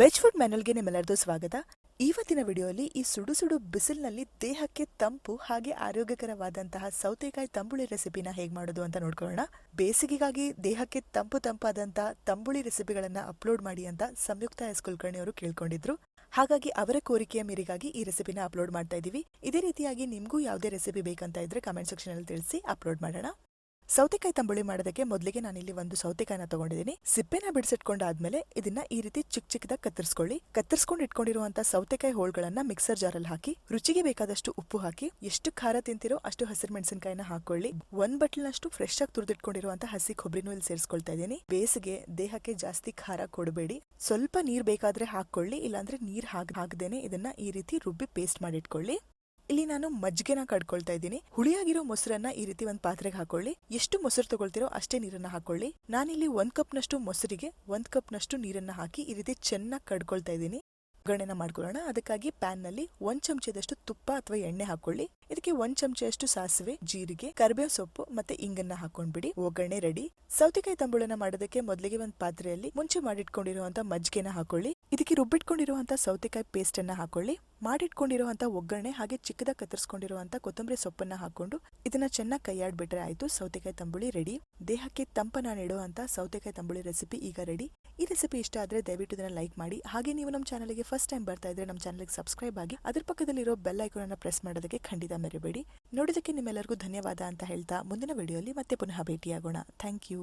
Veg food ಮೆನಲ್ಗೆ ನಿಮ್ಮೆಲ್ಲರದು ಸ್ವಾಗತ. ಇವತ್ತಿನ ವಿಡಿಯೋಲಿ ಈ ಸುಡು ಸುಡು ಬಿಸಿಲಿನಲ್ಲಿ ದೇಹಕ್ಕೆ ತಂಪು ಹಾಗೆ ಆರೋಗ್ಯಕರವಾದಂತಹ ಸೌತೆಕಾಯಿ ತಂಬುಳಿ ರೆಸಿಪಿನ ಹೇಗೆ ಮಾಡೋದು ಅಂತ ನೋಡ್ಕೊಳ್ಳೋಣ. ಬೇಸಿಗೆಗಾಗಿ ದೇಹಕ್ಕೆ ತಂಪು ತಂಪಾದಂತಹ ತಂಬುಳಿ ರೆಸಿಪಿಗಳನ್ನ ಅಪ್ಲೋಡ್ ಮಾಡಿ ಅಂತ ಸಂಯುಕ್ತ ಎಸ್ ಕುಲಕರ್ಣಿ ಅವರು ಕೇಳ್ಕೊಂಡಿದ್ರು. ಹಾಗಾಗಿ ಅವರ ಕೋರಿಕೆಯ ಮೇರೆಗಾಗಿ ಈ ರೆಸಿಪಿನ ಅಪ್ಲೋಡ್ ಮಾಡ್ತಾ ಇದೀವಿ. ಇದೇ ರೀತಿಯಾಗಿ ನಿಮಗೂ ಯಾವುದೇ ರೆಸಿಪಿ ಬೇಕಂತ ಇದ್ರೆ ಕಮೆಂಟ್ ಸೆಕ್ಷನ್ ಅಲ್ಲಿ ತಿಳಿಸಿ ಅಪ್ಲೋಡ್ ಮಾಡೋಣ. ಸೌತೆಕಾಯಿ ತಂಬುಳಿ ಮಾಡೋದಕ್ಕೆ ಮೊದಲಿಗೆ ನಾನಿಲ್ಲಿ ಒಂದು ಸೌತೆಕಾಯಿನ ತಗೊಂಡಿದ್ದೀನಿ. ಸಿಪ್ಪೆನ ಬಿಡಿಸಿಟ್ಕೊಂಡಾದ್ಮೇಲೆ ಇದನ್ನ ಈ ರೀತಿ ಚಿಕ್ಕ ಚಿಕ್ಕದಾಗಿ ಕತ್ತರಿಸ್ಕೊಳ್ಳಿ. ಕತ್ತರಿಸ್ಕೊಂಡು ಇಟ್ಕೊಂಡಿರುವಂತಹ ಸೌತೆಕಾಯಿ ಹೋಳ್ಗಳನ್ನ ಮಿಕ್ಸರ್ ಜಾರಲ್ಲಿ ಹಾಕಿ, ರುಚಿಗೆ ಬೇಕಾದಷ್ಟು ಉಪ್ಪು ಹಾಕಿ, ಎಷ್ಟು ಖಾರ ತಿಂತಿರೋ ಅಷ್ಟು ಹಸಿರು ಮೆಣಸಿನಕಾಯಿನ ಹಾಕೊಳ್ಳಿ ಒಂದ್ ಬಟ್ಲಿನಷ್ಟು ಫ್ರೆಶ್ ಆಗಿ ತುರಿದಿಟ್ಕೊಂಡಿರುವಂತ ಹಸಿ ಕೊಬ್ಬರಿನೂ ಇಲ್ಲಿ ಸೇರಿಸ್ಕೊಳ್ತಾ ಇದ್ದೀನಿ. ಬೇಸಿಗೆ, ದೇಹಕ್ಕೆ ಜಾಸ್ತಿ ಖಾರ ಕೊಡಬೇಡಿ. ಸ್ವಲ್ಪ ನೀರ್ ಬೇಕಾದ್ರೆ ಹಾಕೊಳ್ಳಿ ಇಲ್ಲಾಂದ್ರೆ ನೀರ್ ಹಾಕ್ ಹಾಕ್ದೇನೆ ಇದನ್ನ ಈ ರೀತಿ ರುಬ್ಬಿ ಪೇಸ್ಟ್ ಮಾಡಿಟ್ಕೊಳ್ಳಿ ಇಲ್ಲಿ ನಾನು ಮಜ್ಜಿಗೆನ ಕಡ್ಕೊಳ್ತಾ ಇದ್ದೀನಿ. ಹುಳಿಯಾಗಿರೋ ಮೊಸರನ್ನ ಈ ರೀತಿ ಒಂದು ಪಾತ್ರೆಗೆ ಹಾಕೊಳ್ಳಿ. ಎಷ್ಟು ಮೊಸರು ತಗೊಳ್ತಿರೋ ಅಷ್ಟೇ ನೀರನ್ನ ಹಾಕೊಳ್ಳಿ. ನಾನಿಲ್ಲಿ ಒಂದ್ ಕಪ್ ನಷ್ಟು ಮೊಸರಿಗೆ ಒಂದ್ ಕಪ್ ನಷ್ಟು ನೀರನ್ನ ಹಾಕಿ ಈ ರೀತಿ ಚೆನ್ನಾಗಿ ಕಡ್ಕೊಳ್ತಾ ಇದ್ದೀನಿ. ಒಗ್ಗರಣೆನ ಮಾಡ್ಕೊಳ್ಳೋಣ. ಅದಕ್ಕಾಗಿ ಪ್ಯಾನ್ನಲ್ಲಿ ಒಂದ್ ಚಮಚದಷ್ಟು ತುಪ್ಪ ಅಥವಾ ಎಣ್ಣೆ ಹಾಕೊಳ್ಳಿ. ಇದಕ್ಕೆ ಒಂದ್ ಚಮಚದಷ್ಟು ಸಾಸಿವೆ, ಜೀರಿಗೆ, ಕರಿಬೇವು ಸೊಪ್ಪು ಮತ್ತೆ ಇಂಗನ್ನ ಹಾಕೊಂಡ್ಬಿಡಿ. ಒಗ್ಗರಣೆ ರೆಡಿ. ಸೌತೆಕಾಯಿ ತಂಬುಳನ್ನ ಮಾಡೋದಕ್ಕೆ ಮೊದಲಿಗೆ ಒಂದ್ ಪಾತ್ರೆಯಲ್ಲಿ ಮುಂಚೆ ಮಾಡಿಟ್ಕೊಂಡಿರುವಂತ ಮಜ್ಜಿಗೆನ ಹಾಕೊಳ್ಳಿ. ಇದಕ್ಕೆ ರುಬ್ಬಿಟ್ಕೊಂಡಿರುವಂಥ ಸೌತೆಕಾಯಿ ಪೇಸ್ಟನ್ನು ಹಾಕ್ಕೊಳ್ಳಿ ಹಾಕೊಳ್ಳಿ. ಮಾಡಿಟ್ಕೊಂಡಿರುವಂತ ಒಗ್ಗರಣೆ ಹಾಗೆ ಚಿಕ್ಕದಾಗಿ ಕತ್ತರಿಸ್ಕೊಂಡಿರುವಂಥ ಕೊತ್ತಂಬರಿ ಸೊಪ್ಪನ್ನ ಹಾಕೊಂಡು ಇದನ್ನ ಚೆನ್ನಾಗಿ ಕೈಯಾಡ್ಬಿಟ್ರೆ ಆಯ್ತು. ಸೌತೆಕಾಯಿ ತಂಬುಳಿ ರೆಡಿ. ದೇಹಕ್ಕೆ ತಂಪನ ನೀಡುವಂಥ ಸೌತೆಕಾಯಿ ತಂಬುಳಿ ರೆಸಿಪಿ ಈಗ ರೆಡಿ. ಈ ರೆಸಿಪಿ ಇಷ್ಟ ಆದ್ರೆ ದಯವಿಟ್ಟು ಇದನ್ನ ಲೈಕ್ ಮಾಡಿ. ಹಾಗೆ ನೀವು ನಮ್ಮ ಚಾನಲ್ಗೆ ಫಸ್ಟ್ ಟೈಮ್ ಬರ್ತಾ ಇದ್ರೆ ನಮ್ಮ ಚಾನಲ್ಗೆ ಸಬ್ಸ್ಕ್ರೈಬ್ ಆಗಿ ಅದರ ಪಕ್ಕದಲ್ಲಿರೋ ಬೆಲ್ ಐಕಾನ್ ಅನ್ನು ಪ್ರೆಸ್ ಮಾಡೋದಕ್ಕೆ ಖಂಡಿತ ಮರಿಬೇಡಿ. ನೋಡೋದಕ್ಕೆ ನಿಮ್ಮೆಲ್ಲರಿಗೂ ಧನ್ಯವಾದ ಅಂತ ಹೇಳ್ತಾ ಮುಂದಿನ ವಿಡಿಯೋಲಿ ಮತ್ತೆ ಪುನಃ ಭೇಟಿಯಾಗೋಣ. Thank you.